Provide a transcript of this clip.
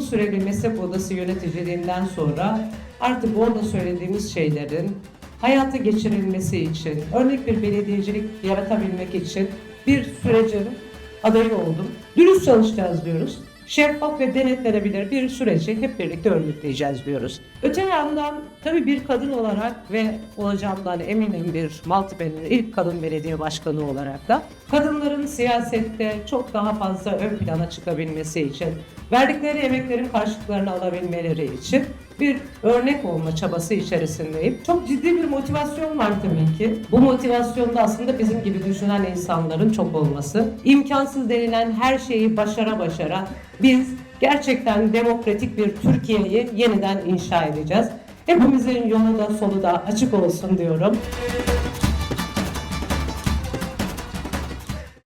süreli meslek odası yöneticiliğinden sonra artık orada söylediğimiz şeylerin hayata geçirilmesi için, örnek bir belediyecilik yaratabilmek için bir sürecin adayı oldum. Dürüst çalışacağız diyoruz. Şeffaf ve denetlenebilir bir süreci hep birlikte örgütleyeceğiz diyoruz. Öte yandan tabii bir kadın olarak ve olacağımdan eminim bir Maltepe'nin ilk kadın belediye başkanı olarak da kadınların siyasette çok daha fazla ön plana çıkabilmesi için, verdikleri emeklerin karşılıklarını alabilmeleri için bir örnek olma çabası içerisindeyim. Çok ciddi bir motivasyon var tabii ki. Bu motivasyonda aslında bizim gibi düşünen insanların çok olması. İmkansız denilen her şeyi başara başara biz gerçekten demokratik bir Türkiye'yi yeniden inşa edeceğiz. Hepimizin yolu da solu da açık olsun diyorum.